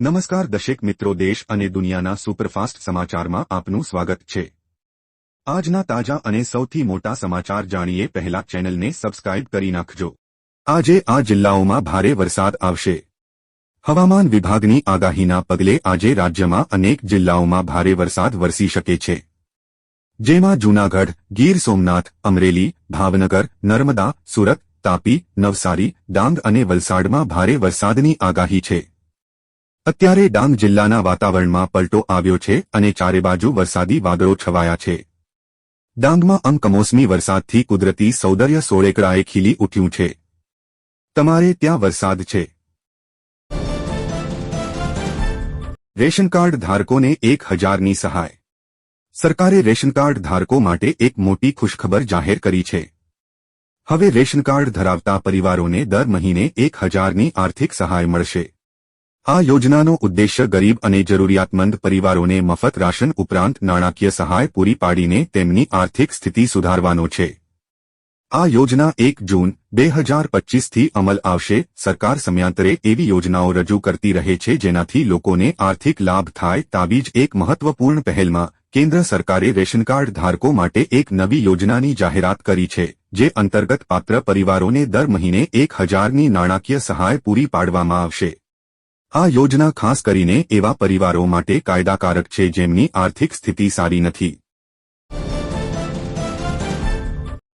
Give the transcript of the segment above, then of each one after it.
નમસ્કાર દશેક મિત્રો દેશ અને દુનિયાના સુપરફાસ્ટ સમાચારમાં આપનું સ્વાગત છે. આજના તાજા અને સૌથી મોટા સમાચાર જાણીએ પહેલા ચેનલને સબસ્ક્રાઇબ કરી નાખજો. આજે આ જિલ્લાઓમાં ભારે વરસાદ આવશે. હવામાન વિભાગની આગાહીના પગલે આજે રાજ્યમાં અનેક જિલ્લાઓમાં ભારે વરસાદ વરસી શકે છે. જેમાં જૂનાગઢ, ગીર સોમનાથ, અમરેલી, ભાવનગર, નર્મદા, સુરત, તાપી, નવસારી, ડાંગ અને વલસાડમાં ભારે વરસાદની આગાહી છે. અત્યારે ડાંગ જિલ્લાના વાતાવરણમાં પલટો આવ્યો છે અને ચારે બાજુ વરસાદી વાદળો છવાયા છે. ડાંગમાં અંકમોસમી વરસાદથી કુદરતી સૌંદર્ય સોળેકડાએ ખીલી ઉઠ્યું છે. તમારે ત્યાં વરસાદ છે. રેશન કાર્ડ ધારકોને એક હજારની સહાય. સરકારે રેશન કાર્ડ ધારકો માટે એક મોટી ખુશખબર જાહેર કરી છે. હવે રેશન કાર્ડ ધરાવતા પરિવારોને દર મહિને એક હજારની આર્થિક સહાય મળશે. આ યોજનાનો ઉદ્દેશ્ય ગરીબ અને જરૂરિયાતમંદ પરિવારોને મફત રાશન ઉપરાંત નાણાકીય સહાય પૂરી પાડીને તેમની આર્થિક સ્થિતિ સુધારવાનો છે. આ યોજના એક જૂન, બે હજાર પચ્ચીસથી અમલ આવશે. સરકાર સમયાંતરે એવી યોજનાઓ રજૂ કરતી રહે છે જેનાથી લોકોને આર્થિક લાભ થાય તાવી જ એક મહત્વપૂર્ણ પહેલમાં કેન્દ્ર સરકારે રેશન કાર્ડ ધારકો માટે એક નવી યોજનાની જાહેરાત કરી છે, જે અંતર્ગત પાત્ર પરિવારોને દર મહિને એક હજારની નાણાકીય સહાય પૂરી પાડવામાં આવશે. આ યોજના ખાસ કરીને એવા પરિવારો માટે કાયદાકારક છે જેમની આર્થિક સ્થિતિ સારી નથી.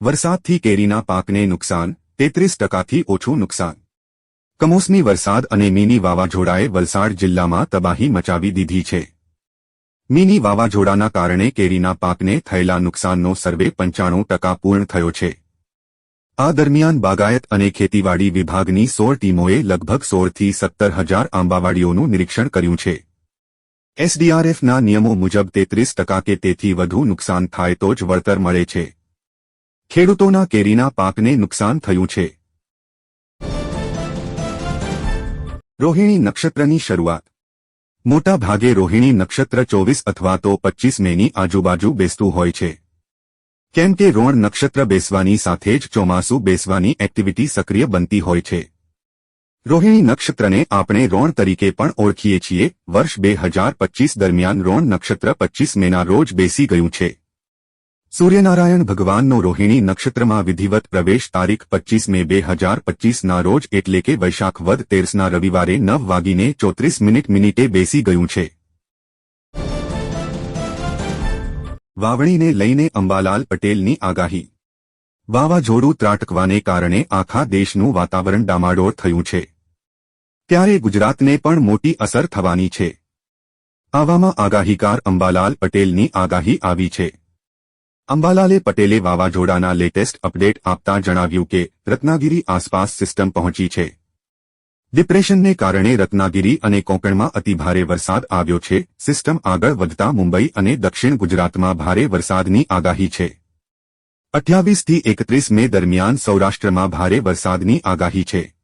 વરસાદથી કેરીના પાકને નુકસાન, તેત્રીસ ટકાથી ઓછું નુકસાન. કમોસમી વરસાદ અને મિની વાવાઝોડાએ વલસાડ જિલ્લામાં તબાહી મચાવી દીધી છે. મિની વાવાઝોડાના કારણે કેરીના પાકને થયેલા નુકસાનનો સર્વે પંચાણું ટકા પૂર્ણ થયો છે. આ દરમિયાન બાગાયત અને ખેતીવાડી વિભાગની સોળ ટીમોએ લગભગ સોળથી સત્તર હજાર આંબાવાડીઓનું નિરીક્ષણ કર્યું છે. એસડીઆરએફના નિયમો મુજબ તેત્રીસ ટકા કે તેથી વધુ નુકસાન થાય તો જ વળતર મળે છે. ખેડૂતોના કેરીના પાકને નુકસાન થયું છે. રોહિણી નક્ષત્રની શરૂઆત. મોટા ભાગે રોહિણી નક્ષત્ર ચોવીસ અથવા તો પચ્ચીસ મેની આજુબાજુ બેસતું હોય છે. કેમ કે રોણ નક્ષત્ર બેસવાની સાથે જ ચોમાસું બેસવાની એક્ટિવિટી સક્રિય બનતી હોય છે. રોહિણી નક્ષત્રને આપણે રોણ તરીકે પણ ઓળખીએ છીએ. વર્ષ બે હજાર પચ્ચીસ દરમિયાન રોણ નક્ષત્ર પચ્ચીસ મેના રોજ બેસી ગયું છે. સૂર્યનારાયણ ભગવાનનો રોહિણી નક્ષત્રમાં વિધિવત પ્રવેશ તારીખ પચ્ચીસ મે બે હજાર પચ્ચીસના રોજ એટલે કે વૈશાખ વદ તેરસના રવિવારે નવ વાગીને ચોત્રીસ મિનિટ મિનિટે બેસી ગયું છે. વાવણીને લઈને અંબાલાલ પટેલની આગાહી. વાવાઝોડું ત્રાટકવાને કારણે આખા દેશનું વાતાવરણ ડામાડોળ થયું છે. ત્યારે ગુજરાતને પણ મોટી અસર થવાની છે. આવામાં આગાહીકાર અંબાલાલ પટેલની આગાહી આવી છે. અંબાલાલે પટેલે વાવાઝોડાના લેટેસ્ટ અપડેટ આપતા જણાવ્યું કે, રત્નાગીરી આસપાસ સિસ્ટમ પહોંચી છે. ડિપ્રેશનને કારણે રત્નાગીરી અને કોંકણમાં અતિભારે વરસાદ આવ્યો છે. સિસ્ટમ આગળ વધતા મુંબઈ અને દક્ષિણ ગુજરાતમાં ભારે વરસાદની આગાહી છે. અઠ્યાવીસથી એકત્રીસ મે દરમિયાન સૌરાષ્ટ્રમાં ભારે વરસાદની આગાહી છે.